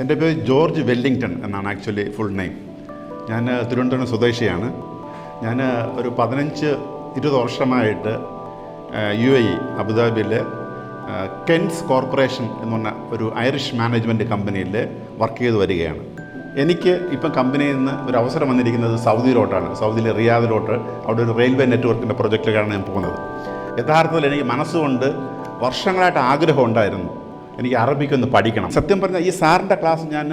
എന്റെ പേര് George Wellington എന്നാണ് ആക്ച്വലി ഫുൾ നെയിം ഞാൻ തിരുവനന്തപുരം സ്വദേശിയാണ്. ഞാൻ ഒരു പതിനഞ്ച് ഇരുപത് വർഷമായിട്ട് യു എ ഇ അബുദാബിയിലെ കെൻസ് കോർപ്പറേഷൻ എന്ന് പറഞ്ഞ ഒരു ഐറിഷ് മാനേജ്മെന്റ് കമ്പനിയിൽ വർക്ക് ചെയ്ത് വരികയാണ്. എനിക്ക് ഇപ്പം കമ്പനിയിൽ നിന്ന് ഒരു അവസരം വന്നിരിക്കുന്നത് സൗദിയിലോട്ടാണ് സൗദിയിലെ റിയാദിലോട്ട് അവിടെ ഒരു റെയിൽവേ നെറ്റ്വർക്കിന്റെ പ്രൊജക്റ്റിലാണ് ഞാൻ പോകുന്നത്. യഥാർത്ഥത്തിൽ എനിക്ക് മനസ്സുകൊണ്ട് വർഷങ്ങളായിട്ട് ആഗ്രഹം ഉണ്ടായിരുന്നു. എനിക്ക് അറബിക്കൊന്ന് പഠിക്കണം. സത്യം പറഞ്ഞാൽ ഈ സാറിന്റെ ക്ലാസ് ഞാൻ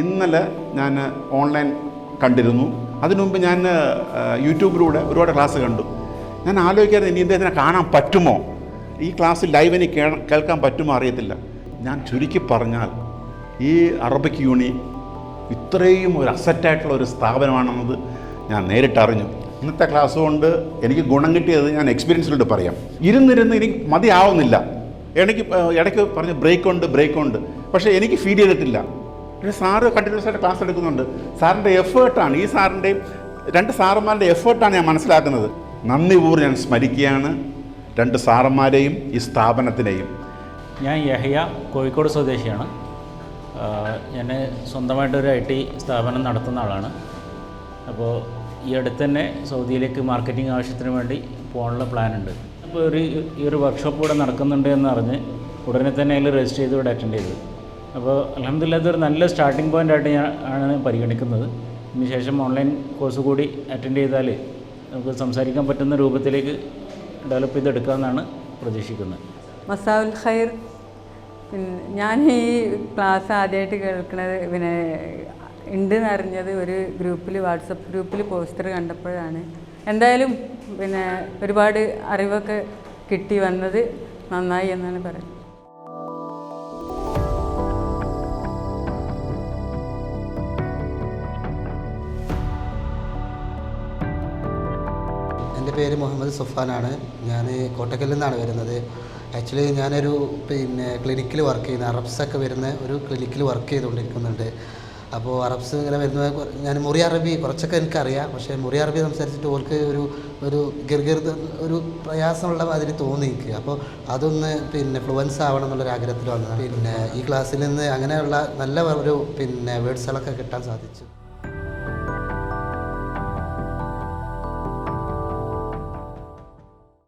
ഇന്നലെ ഞാൻ ഓൺലൈൻ കണ്ടിരുന്നു. അതിനുമുമ്പ് ഞാൻ യൂട്യൂബിലൂടെ ഒരുപാട് ക്ലാസ് കണ്ടു. ഞാൻ ആലോചിക്കാറുണ്ട് ഇനി ഇദ്ദേഹത്തിനെ കാണാൻ പറ്റുമോ? ഈ ക്ലാസ് ലൈവ് എനിക്ക് കേൾക്കാൻ പറ്റുമോ അറിയത്തില്ല. ഞാൻ ചുരുക്കി പറഞ്ഞാൽ ഈ അറബിക് യൂണി ഇത്രയും ഒരു അസറ്റായിട്ടുള്ള ഒരു സ്ഥാപനമാണെന്നത് ഞാൻ നേരിട്ടറിഞ്ഞു ഇന്നത്തെ ക്ലാസ് കൊണ്ട് എനിക്ക് ഗുണം കിട്ടിയത് ഞാൻ എക്സ്പീരിയൻസിലൂടെ പറയാം. ഇരുന്നിരുന്ന് എനിക്ക് മതിയാവുന്നില്ല. എനിക്ക് ഇടയ്ക്ക് പറഞ്ഞ് ബ്രേക്ക് ഉണ്ട് ബ്രേക്ക് ഉണ്ട്. പക്ഷേ എനിക്ക് ഫീൽ ചെയ്തിട്ടില്ല. പക്ഷേ സാറ് കണ്ടിന്യൂസ് ആയിട്ട് ക്ലാസ് എടുക്കുന്നുണ്ട്. സാറിന്റെ എഫേർട്ടാണ് ഈ സാറിന്റെയും രണ്ട് സാറന്മാരുടെ എഫേർട്ടാണ് ഞാൻ മനസ്സിലാക്കുന്നത്. നന്ദി പൂർ ഞാൻ സ്മരിക്കുകയാണ്. രണ്ട് സാറന്മാരെയും ഈ സ്ഥാപനത്തിനെയും. ഞാൻ യഹയ കോഴിക്കോട് സ്വദേശിയാണ്. ഞാൻ സ്വന്തമായിട്ടൊരു ഐ ടി സ്ഥാപനം നടത്തുന്ന ആളാണ്. അപ്പോൾ ഈ അടുത്ത് തന്നെ സൗദിയിലേക്ക് മാർക്കറ്റിംഗ് ആവശ്യത്തിന് വേണ്ടി പോകാനുള്ള പ്ലാൻ അപ്പോൾ ഒരു ഈ ഒരു വർക്ക്ഷോപ്പ് ഇവിടെ നടക്കുന്നുണ്ട് എന്ന് അറിഞ്ഞ് ഉടനെ തന്നെ അതിൽ രജിസ്റ്റർ ചെയ്ത് ഇവിടെ അറ്റൻഡ് ചെയ്തു. അപ്പോൾ അലഹമില്ല ഇതൊരു നല്ല സ്റ്റാർട്ടിംഗ് പോയിന്റ് ആയിട്ട് ഞാൻ ആണ് പരിഗണിക്കുന്നത്. ഇതിന് ശേഷം ഓൺലൈൻ കോഴ്സ് കൂടി അറ്റൻഡ് ചെയ്താൽ നമുക്ക് സംസാരിക്കാൻ പറ്റുന്ന രൂപത്തിലേക്ക് ഡെവലപ്പ് ചെയ്തെടുക്കാമെന്നാണ് പ്രതീക്ഷിക്കുന്നത്. മസാവുൽ ഖൈർ ഞാൻ ഈ ക്ലാസ് ആദ്യമായിട്ട് കേൾക്കുന്നത് പിന്നെ ഉണ്ടെന്ന് അറിഞ്ഞത് ഒരു ഗ്രൂപ്പിൽ വാട്സപ്പ് ഗ്രൂപ്പിൽ പോസ്റ്റർ കണ്ടപ്പോഴാണ്. എന്തായാലും പിന്നെ ഒരുപാട് അറിവൊക്കെ കിട്ടി വന്നത് നന്നായി എന്നാണ് പറയുന്നത്. എന്റെ പേര് മുഹമ്മദ് സുഫാനാണ്. ഞാൻ കോട്ടക്കലിൽ നിന്നാണ് വരുന്നത്. ആക്ച്വലി ഞാനൊരു പിന്നെ ക്ലിനിക്കിൽ വർക്ക് ചെയ്യുന്ന അറബ്സൊക്കെ വരുന്ന ഒരു ക്ലിനിക്കിൽ വർക്ക് ചെയ്തുകൊണ്ടിരിക്കുന്നുണ്ട്. അപ്പോൾ അറബ്സ് ഇങ്ങനെ വരുന്ന ഞാൻ മുറി അറബി കുറച്ചൊക്കെ എനിക്കറിയാം. പക്ഷേ മുറി അറബി സംസാരിച്ചിട്ട് ഓർക്ക് ഒരു ഒരു ഗിർഗിർ ഒരു പ്രയാസമുള്ള മാതിരി തോന്നി എനിക്ക് അപ്പോൾ അതൊന്ന് പിന്നെ ഫ്ലുവൻസ് ആവണം എന്നുള്ളൊരു ആഗ്രഹത്തിൽ വന്നതാണ് പിന്നെ ഈ ക്ലാസ്സിൽ നിന്ന് അങ്ങനെയുള്ള നല്ല ഒരു പിന്നെ വേർഡ്സുകളൊക്കെ കിട്ടാൻ സാധിച്ചു.